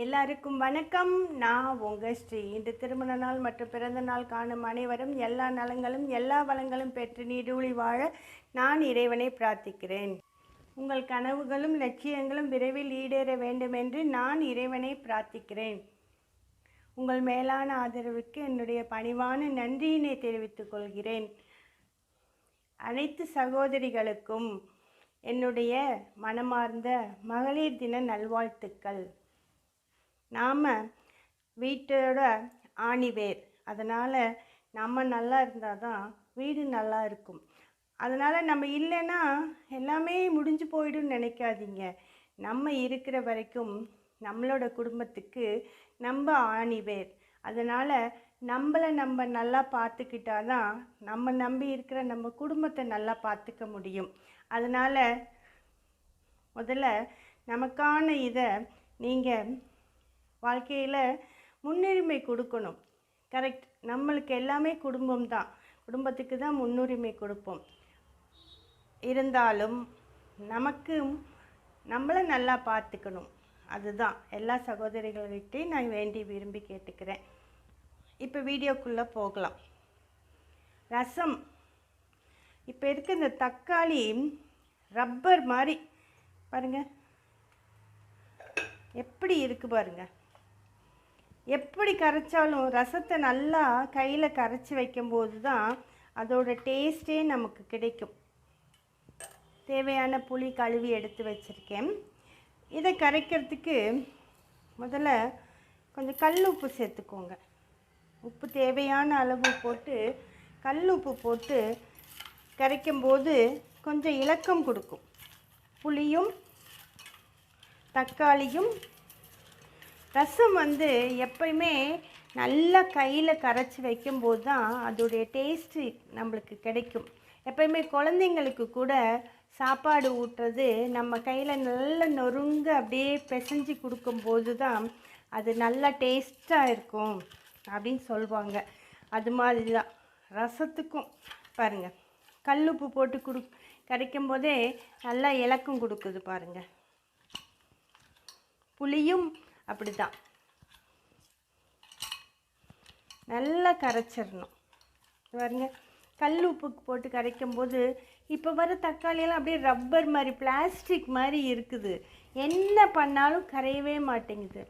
எல்லாருக்கும் வணக்கம். நான் உங்கள் ஸ்ரீ. இன்று திருமண நாள் மற்றும் பிறந்த நாள் காணும் அனைவரும் எல்லா நலங்களும் எல்லா வளங்களும் பெற்று நீடூழி வாழ நான் இறைவனை பிரார்த்திக்கிறேன். உங்கள் கனவுகளும் லட்சியங்களும் விரைவில் ஈடேற வேண்டும் என்று நான் இறைவனை பிரார்த்திக்கிறேன். உங்கள் மேலான ஆதரவுக்கு என்னுடைய பணிவான நன்றியினை தெரிவித்துக் கொள்கிறேன். அனைத்து சகோதரிகளுக்கும் என்னுடைய மனமார்ந்த மகளிர் தின நல்வாழ்த்துக்கள். நாம் வீட்டோட ஆணிவேர். அதனால் நம்ம நல்லா இருந்தால் தான் வீடு நல்லா இருக்கும். அதனால் நம்ம இல்லைன்னா எல்லாமே முடிஞ்சு போயிடும்னு நினைக்காதீங்க. நம்ம இருக்கிற வரைக்கும் நம்மளோட குடும்பத்துக்கு நம்ம ஆணிவேர். அதனால் நம்மளை நம்ம நல்லா பார்த்துக்கிட்டா தான் நம்ம நம்பி இருக்கிற நம்ம குடும்பத்தை நல்லா பார்த்துக்க முடியும். அதனால் முதல்ல நமக்கான இதை நீங்கள் வாழ்க்கையில் முன்னுரிமை கொடுக்கணும். கரெக்ட் நம்மளுக்கு எல்லாமே குடும்பம் தான். குடும்பத்துக்கு தான் முன்னுரிமை கொடுப்போம். இருந்தாலும் நமக்கு நம்மளை நல்லா பார்த்துக்கணும். அதுதான். எல்லா சகோதரிகள்கிட்டையும் நான் வேண்டி விரும்பி கேட்டுக்கிறேன். இப்போ வீடியோக்குள்ளே போகலாம். ரசம். இப்போ இருக்க இந்த தக்காளி ரப்பர் மாதிரி. பாருங்கள் எப்படி இருக்குது பாருங்கள் எப்படி கரைச்சாலும் ரசத்தை நல்லா கையில் கரைச்சி வைக்கும்போது தான் அதோட டேஸ்ட்டே நமக்கு கிடைக்கும். தேவையான புளி கழுவி எடுத்து வச்சுருக்கேன். இதை கரைக்கிறதுக்கு முதல்ல கொஞ்சம் கல் உப்பு சேர்த்துக்கோங்க. உப்பு தேவையான அளவு போட்டு கல் உப்பு போட்டு கரைக்கும்போது கொஞ்சம் இலக்கம் கொடுக்கும். புளியும் தக்காளியும் ரசம் வந்து எப்பயுமே நல்லா கையில் கரைச்சி வைக்கும்போது தான் அதோடைய டேஸ்ட்டு நம்மளுக்கு கிடைக்கும். எப்பயுமே குழந்தைங்களுக்கு கூட சாப்பாடு ஊட்டுறது நம்ம கையில் நல்ல நொறுங்க அப்படியே பிசைஞ்சு கொடுக்கும்போது தான் அது நல்லா டேஸ்ட்டாக இருக்கும் அப்படின்னு சொல்லுவாங்க அது மாதிரி தான். ரசத்துக்கும் பாருங்கள் கல்லுப்பு போட்டு கொடு கரைக்கும் போதே நல்லா இலக்கம் கொடுக்குது பாருங்கள் புளியும் அப்படி தான் நல்லா கரைச்சிடணும். பாருங்க கல் உப்புக்கு போட்டு கரைக்கும் போது இப்போ வர தக்காளியெல்லாம் அப்படியே ரப்பர் மாதிரி பிளாஸ்டிக் மாதிரி இருக்குது. என்ன பண்ணாலும் கரையவே மாட்டேங்குது.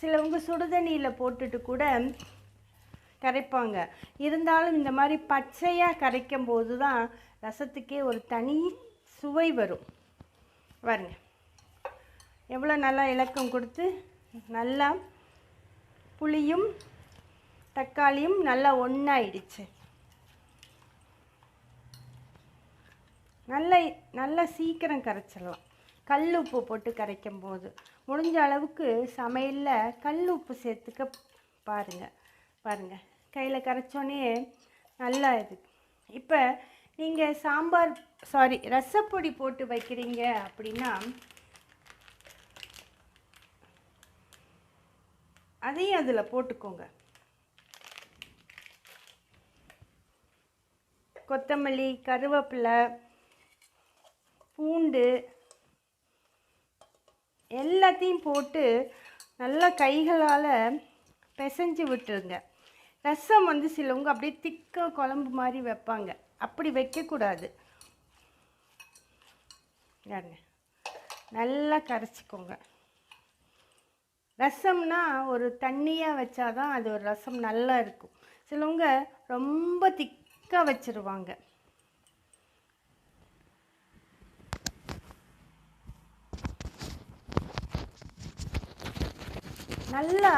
சிலவங்க சுடுதண்ணியில் போட்டுட்டு கூட கரைப்பாங்க. இருந்தாலும் இந்த மாதிரி பச்சையாக கரைக்கும் போது தான் ரசத்துக்கே ஒரு தனி சுவை வரும். பாருங்க எவ்வளோ நல்லா இலக்கம் கொடுத்து நல்லா புளியும் தக்காளியும் நல்லா ஒன்றாயிடுச்சு நல்ல நல்லா சீக்கிரம் கரைச்சிடலாம். கல் உப்பு போட்டு கரைக்கும் போது முடிஞ்ச அளவுக்கு சமையலில் கல் உப்பு சேர்த்துக்க பாருங்கள் பாருங்கள் கையில் கரைச்சோன்னே நல்லா இது. இப்போ நீங்கள் சாம்பார் சாரி ரசப்பொடி போட்டு வைக்கிறீங்க அப்படின்னா அதையும் அதில் போட்டுக்கோங்க. கொத்தமல்லி கருவேப்பிலை பூண்டு எல்லாத்தையும் போட்டு நல்லா கைகளால் பிசைஞ்சு விட்டுருங்க. ரசம் வந்து சிலவங்க அப்படியே திக்க குழம்பு மாதிரி வைப்பாங்க. அப்படி வைக்கக்கூடாது. யாருங்க? நல்லா கரைச்சிக்கோங்க. ரசம்னா ஒரு தண்ணியாக வச்சாதான் அது ஒரு ரசம் நல்லா இருக்கும். சிலவங்க ரொம்ப திக்காக வச்சுருவாங்க. நல்லா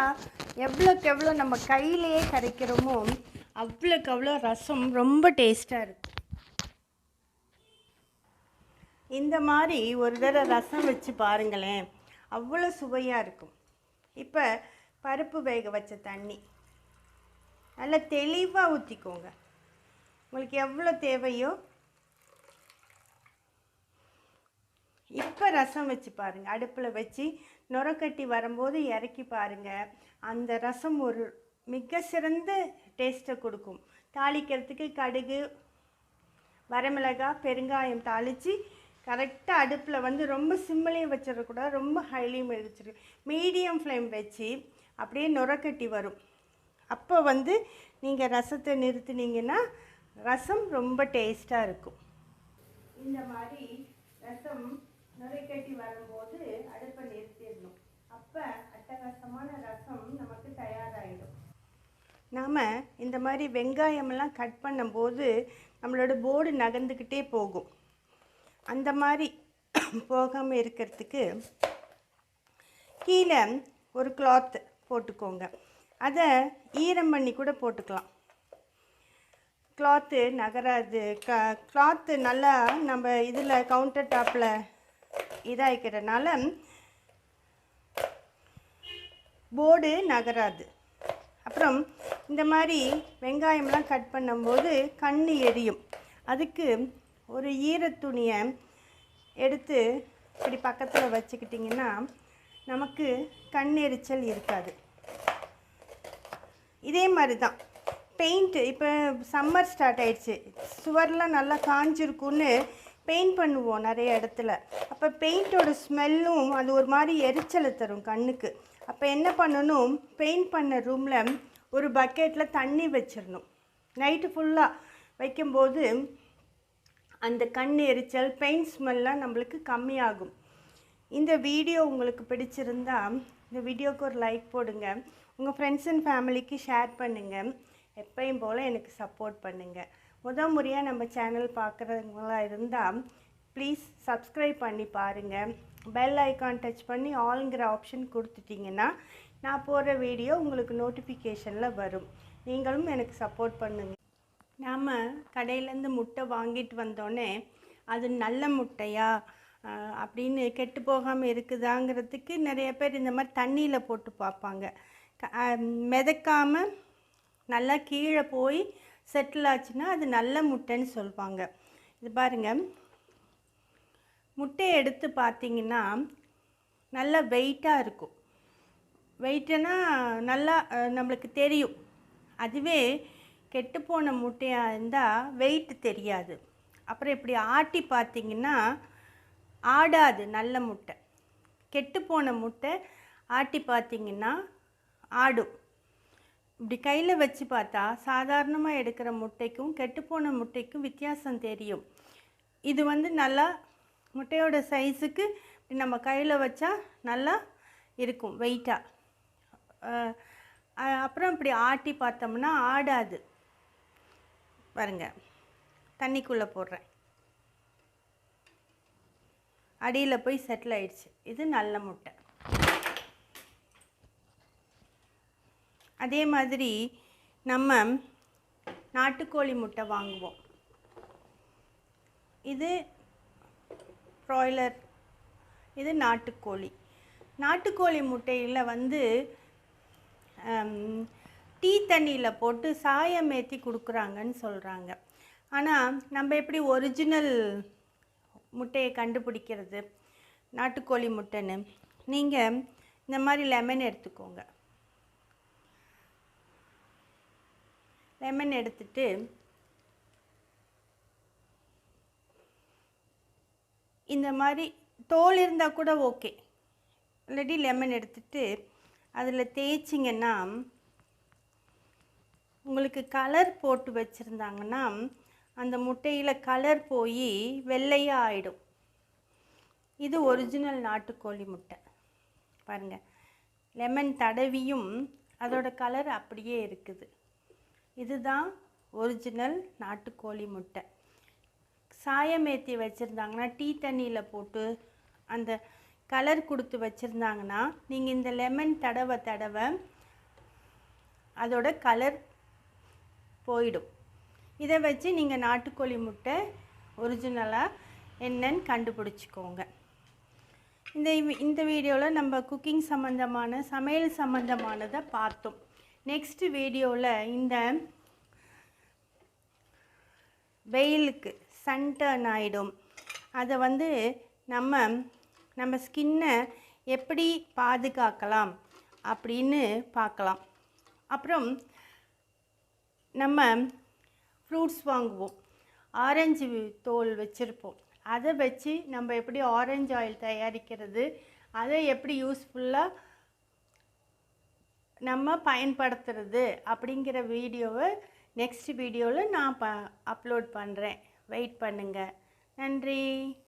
எவ்வளோக்கு எவ்வளோ நம்ம கையிலேயே கரைக்கிறோமோ அவ்வளோக்கு அவ்வளோ ரசம் ரொம்ப டேஸ்ட்டாக இருக்கும். இந்த மாதிரி ஒரு தடவை ரசம் வச்சு பாருங்களேன். அவ்வளோ சுவையாக இருக்கும். இப்போ பருப்பு வேக வச்ச தண்ணி. நல்லா தெளிவாக ஊற்றிக்கோங்க உங்களுக்கு எவ்வளோ தேவையோ. இப்போ ரசம் வச்சு பாருங்கள் அடுப்பில் வச்சு நுரக்கட்டி வரும்போது இறக்கி பாருங்கள் அந்த ரசம் ஒரு மிக சிறந்த டேஸ்ட்டை கொடுக்கும். தாளிக்கிறதுக்கு கடுகு வரமிளகாய் பெருங்காயம் தாளித்து கரெக்டாக அடுப்பில் வந்து ரொம்ப சிம்மிலையும் வச்சிடக்கூடாது ரொம்ப ஹைலையும் வச்சிரு மீடியம் ஃப்ளேம் வச்சு அப்படியே நுரக்கட்டி வரும். அப்போ வந்து நீங்கள் ரசத்தை நிறுத்துனீங்கன்னா ரசம் ரொம்ப டேஸ்ட்டாக இருக்கும். இந்த மாதிரி ரசம் நுரைக்கட்டி வரும்போது அடுப்பை நிறுத்திடணும். அப்போ அட்டகாசமான ரசம் நமக்கு தயாராகிடும் நாம் இந்த மாதிரி வெங்காயமெல்லாம் கட் பண்ணும்போது நம்மளோட போர்டு நகர்ந்துக்கிட்டே போகும். அந்த மாதிரி போகாமல் இருக்கிறதுக்கு கீழே ஒரு கிளாத் போட்டுக்கோங்க. அதை ஈரம் பண்ணி கூட போட்டுக்கலாம். கிளாத்து நகராது. க கிளாத்து நல்லா நம்ம இதில் கவுண்டர் டாப்பில் இதாகிக்கிறனால போர்டு நகராது. அப்புறம் இந்த மாதிரி வெங்காயம்லாம் கட் பண்ணும்போது கண் எரியும். அதுக்கு ஒரு ஈரத்துணியை எடுத்து இப்படி பக்கத்தில் வச்சுக்கிட்டிங்கன்னா நமக்கு கண் எரிச்சல் இருக்காது. இதே மாதிரி தான் பெயிண்ட்டு இப்போ சம்மர் ஸ்டார்ட் ஆயிடுச்சு. சுவர்லாம் நல்லா காஞ்சிருக்குன்னு பெயிண்ட் பண்ணுவோம் நிறைய இடத்துல. அப்போ பெயிண்ட்டோட ஸ்மெல்லும் அது ஒரு மாதிரி எரிச்சலை தரும் கண்ணுக்கு. அப்போ என்ன பண்ணணும்? பெயிண்ட் பண்ண ரூமில் ஒரு பக்கெட்டில் தண்ணி வச்சிடணும். நைட்டு ஃபுல்லாக வைக்கும்போது அந்த கண் எரிச்சல் பெயிண்ட் ஸ்மெல்லாம் நம்மளுக்கு கம்மியாகும். இந்த வீடியோ உங்களுக்கு பிடிச்சிருந்தா இந்த வீடியோவுக்கு ஒரு லைக் போடுங்க. உங்கள் ஃப்ரெண்ட்ஸ் அண்ட் ஃபேமிலிக்கு ஷேர் பண்ணுங்கள் எப்பயும் போல் எனக்கு சப்போர்ட் பண்ணுங்கள் முத முறையாக நம்ம சேனல் பார்க்குறவங்களா இருந்தால் ப்ளீஸ் சப்ஸ்கிரைப் பண்ணி பாருங்கள் பெல் ஐக்கான் டச் பண்ணி ஆல்ங்கிற ஆப்ஷன் கொடுத்துட்டிங்கன்னா நான் போடுற வீடியோ உங்களுக்கு நோட்டிஃபிகேஷனில் வரும். நீங்களும் எனக்கு சப்போர்ட் பண்ணுங்கள் நாம் கடையிலேருந்து முட்டை வாங்கிட்டு வந்தோடனே அது நல்ல முட்டையா? அப்படின்னு கெட்டு போகாமல் இருக்குதாங்கிறதுக்கு நிறைய பேர் இந்த மாதிரி தண்ணியில் போட்டு பார்ப்பாங்க. மிதக்காமல் நல்லா கீழே போய் செட்டில் ஆச்சுன்னா அது நல்ல முட்டைன்னு சொல்லுவாங்க இது பாருங்கள் முட்டையை எடுத்து பார்த்தீங்கன்னா நல்லா வெயிட்டாக இருக்கும். வெயிட்டுனா நல்லா நம்மளுக்கு தெரியும். அதுவே கெட்டுப்போன முட்டையாக இருந்தால் வெயிட் தெரியாது. அப்புறம் இப்படி ஆட்டி பார்த்திங்கன்னா ஆடாது நல்ல முட்டை. கெட்டுப்போன முட்டை ஆட்டி பார்த்திங்கன்னா ஆடும். இப்படி கையில் வச்சு பார்த்தா சாதாரணமாக எடுக்கிற முட்டைக்கும் கெட்டுப்போன முட்டைக்கும் வித்தியாசம் தெரியும். இது வந்து நல்லா முட்டையோட சைஸுக்கு இப்படி நம்ம கையில் வச்சா நல்லா இருக்கும் வெயிட்டாக அப்புறம் இப்படி ஆட்டி பார்த்தோம்னா ஆடாது. பாருங்க. தண்ணிக்குள்ளே போடுறேன். அடியில் போய் செட்டில் ஆயிடுச்சு. இது நல்ல முட்டை. அதே மாதிரி நம்ம நாட்டுக்கோழி முட்டை வாங்குவோம். இது ப்ராய்லர் இது நாட்டுக்கோழி. நாட்டுக்கோழி முட்டையில் வந்து ஹம், டீ தண்ணியில் போட்டு சாயம் ஏற்றி கொடுக்குறாங்கன்னு சொல்கிறாங்க ஆனால் நம்ம எப்படி ஒரிஜினல் முட்டையை கண்டுபிடிக்கிறது? நாட்டுக்கோழி முட்டைன்னு. நீங்கள் இந்த மாதிரி லெமன் எடுத்துக்கோங்க. லெமன் எடுத்துட்டு இந்த மாதிரி தோல் இருந்தால் கூட ஓகே இல்லாட்டி லெமன் எடுத்துட்டு அதில் தேய்ச்சிங்கன்னா உங்களுக்கு கலர் போட்டு வச்சுருந்தாங்கன்னா அந்த முட்டையில் கலர் போய் வெள்ளையாக ஆகிடும் இது ஒரிஜினல் நாட்டுக்கோழி முட்டை. பாருங்கள் லெமன் தடவியும் அதோட கலர் அப்படியே இருக்குது. இதுதான் ஒரிஜினல் நாட்டுக்கோழி முட்டை. சாயம் ஏற்றி வச்சுருந்தாங்கன்னா டீ தண்ணியில் போட்டு அந்த கலர் கொடுத்து வச்சுருந்தாங்கன்னா நீங்கள் இந்த லெமன் தடவை தடவை அதோட கலர் போயிடும். இதை வச்சு நீங்கள் நாட்டுக்கோழி முட்டை ஒரிஜினலாக என்னன்னு கண்டுபிடிச்சிக்கோங்க. இந்த இந்த வீடியோவில் நம்ம குக்கிங் சம்மந்தமான சமையல் சம்மந்தமானதை பார்த்தோம். நெக்ஸ்ட் வீடியோவில் இந்த வெயிலுக்கு சன்டர்ன் ஆகிடும் அதை வந்து நம்ம நம்ம ஸ்கின்னை எப்படி பாதுகாக்கலாம் அப்படின்னு பார்க்கலாம். அப்புறம் நம்ம ஃப்ரூட்ஸ் வாங்குவோம். ஆரஞ்சு தோல் வச்சுருப்போம். அதை வச்சு நம்ம எப்படி ஆரஞ்சு ஆயில் தயாரிக்கிறது அதை எப்படி யூஸ்ஃபுல்லாக நம்ம பயன்படுத்துறது அப்படிங்கிற வீடியோவை நெக்ஸ்ட் வீடியோவில் நான் ப அப்லோட் பண்ணுறேன் வெயிட் பண்ணுங்கள் நன்றி.